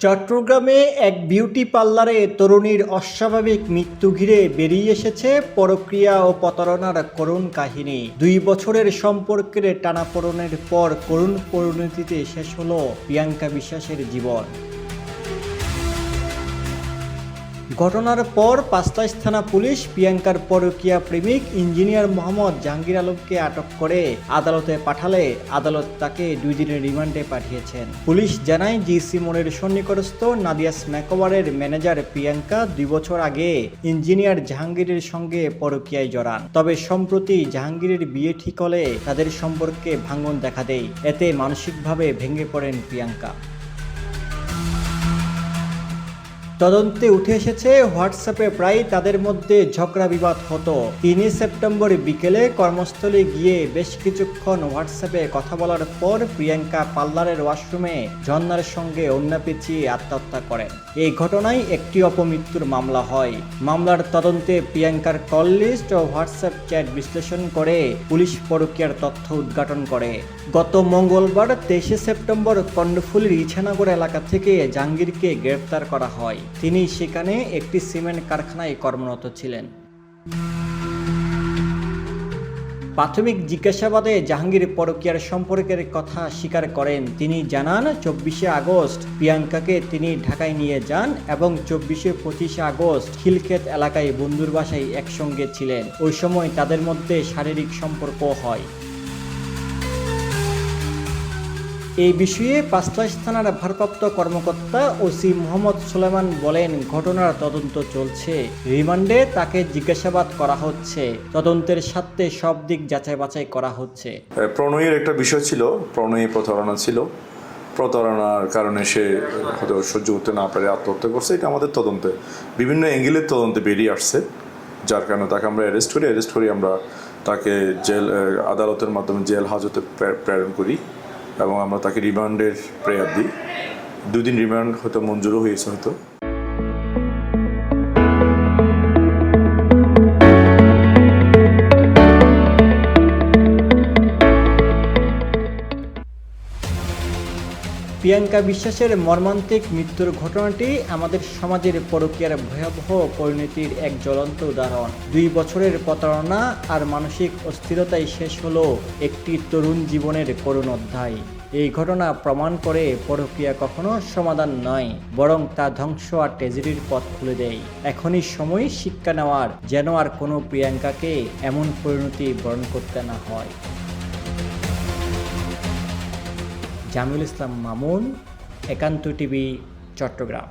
চট্টগ্রামে এক বিউটি পার্লারে তরুণীর অস্বাভাবিক মৃত্যু ঘিরে বেরিয়ে এসেছে পরক্রিয়া ও প্রতারণার করুণ কাহিনী। দুই বছরের সম্পর্কের টানাপোড়নের পর করুণ পরিণতিতে শেষ হলো প্রিয়াঙ্কা বিশ্বাসের জীবন। ঘটনার পর পাঁচতাইশ থানা পুলিশ প্রিয়াঙ্কার পরকীয়া প্রেমিক ইঞ্জিনিয়ার মোহাম্মদ জাহাঙ্গীর আলমকে আটক করে আদালতে পাঠালে। আদালত তাকে দুই দিনের রিমান্ডে পাঠিয়েছেন। পুলিশ জানায়, জিসি মোড়ের সন্নিকটস্থ নাদিয়াস ম্যাকোবারের ম্যানেজার প্রিয়াঙ্কা দুই বছর আগে ইঞ্জিনিয়ার জাহাঙ্গীরের সঙ্গে পরকীয়ায় জড়ান। তবে সম্প্রতি জাহাঙ্গীরের বিয়ে ঠিক হলে তাদের সম্পর্কে ভাঙন দেখা দেয়। এতে মানসিকভাবে ভেঙে পড়েন প্রিয়াঙ্কা। তদন্তে উঠে এসেছে, হোয়াটসঅ্যাপে প্রায় তাদের মধ্যে ঝগড়া বিবাদ হতো। তিনই সেপ্টেম্বর বিকেলে কর্মস্থলে গিয়ে বেশ কিছুক্ষণ হোয়াটসঅ্যাপে কথা বলার পর প্রিয়াঙ্কা পার্লারের ওয়াশরুমে ঝর্ণার সঙ্গে অন্য পেঁচিয়ে আত্মহত্যা করেন। এই ঘটনায় একটি অপমৃত্যুর মামলা হয়। মামলার তদন্তে প্রিয়াঙ্কার কল লিস্ট ও হোয়াটসঅ্যাপ চ্যাট বিশ্লেষণ করে পুলিশ পরকীয়ার তথ্য উদ্ঘাটন করে। গত মঙ্গলবার তেইশে সেপ্টেম্বর কর্ণফুলির ইছানগর এলাকা থেকে জাহাঙ্গীরকে গ্রেপ্তার করা হয়। তিনি সেখানে একটি সিমেন্ট কারখানায় কর্মরত ছিলেন। প্রাথমিক জিজ্ঞাসাবাদে জাহাঙ্গীর পরকীয়ার সম্পর্কের কথা স্বীকার করেন। তিনি জানান, চব্বিশে আগস্ট প্রিয়াঙ্কাকে তিনি ঢাকায় নিয়ে যান এবং চব্বিশে পঁচিশে আগস্ট খিলক্ষেত এলাকায় বন্ধুর বাসায় একসঙ্গে ছিলেন। ওই সময় তাদের মধ্যে শারীরিক সম্পর্ক হয়। এই বিষয়ে পাঁচলাশ থানার ভারপ্রাপ্ত কর্মকর্তা ওসি মোহাম্মদ সুলেমান বলেন, ঘটনার তদন্ত চলছে। রিমান্ডে তাকে জিজ্ঞাসাবাদ করা হচ্ছে। তদন্তের স্বার্থে সব দিক যাচাই বাছাই করা হচ্ছে। প্রণয়ের একটা বিষয় ছিল। প্রণয়ী প্রতারণা ছিল। প্রতারণার কারণে সে হয়তো সহ্য করতে না পারে, আত্মহত্যা করছে। এটা আমাদের তদন্তে। বিভিন্ন অ্যাঙ্গেলের তদন্তে বেরিয়ে আসছে। যার কারণে তাকে আমরা অ্যারেস্ট করি। অ্যারেস্ট করি আমরা তাকে জেল আদালতের মাধ্যমে জেল হাজতে প্রে- প্রেরণ করি। এবং আমরা তাকে রিমান্ডের প্রেয়ার দিই। দুদিন রিমান্ড হয়তো মঞ্জুরও হয়েছে হয়তো। প্রিয়াঙ্কা বিশ্বাসের মর্মান্তিক মৃত্যুর ঘটনাটি আমাদের সমাজের পরকীয়ার ভয়াবহ পরিণতির এক জ্বলন্ত উদাহরণ। দুই বছরের প্রতারণা আর মানসিক অস্থিরতায় শেষ হলো একটি তরুণ জীবনের করুণ অধ্যায়। এই ঘটনা প্রমাণ করে পরকীয়া কখনো সমাধান নয়, বরং তা ধ্বংস আর ট্রেজেডির পথ খুলে দেয়। এখনই সময় শিক্ষা নেওয়ার, যেন আর কোনো প্রিয়াঙ্কাকে এমন পরিণতি বরণ করতে না হয়। জামিউল ইসলাম মামুন একান্ত টিভি চট্টগ্রাম।